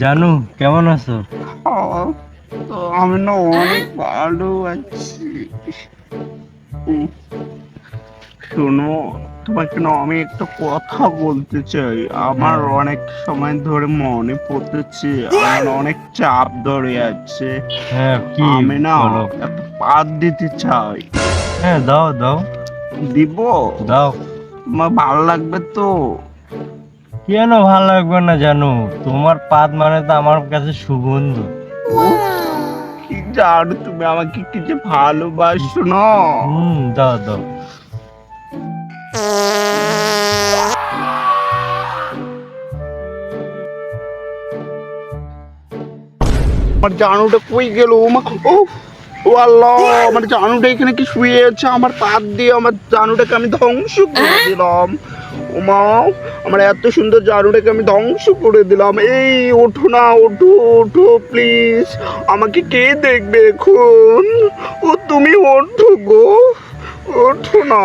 জানু কেমন আছো? আমি না অনেক ভালো আছি শোনো তোমাকে না আমি একটা কথা বলতে চাই। আমার অনেক সময় ধরে মনে পড়তেছে আমার অনেক চাপ ধরে আছে। হ্যাঁ আমি না পাত দিতে চাই। হ্যাঁ দাও দাও। দিব? দাও। তোমার ভালো লাগবে তো? কেন ভালো লাগবে না জানো? তোমার পাত মানে তো আমার কাছে সুগন্ধ। কি জানো তুমি আমাকে কি যে ভালোবাসো না? হুম দাও দাও। আমার জানুটা কই গেল ও মা ও ও আল্লাহ আমার জানুটা এখানে কি শুয়ে আছে আমার পাত দিয়ে আমার জানুটাকে আমি ধ্বংস করে দিলাম। ও মা আমার এত সুন্দর জানুটাকে আমি ধ্বংস করে দিলাম। এই ওঠো না ওঠো ওঠো প্লিজ আমাকে কে দেখবে এখন? ও তুমি ওঠো গো। ওঠো না।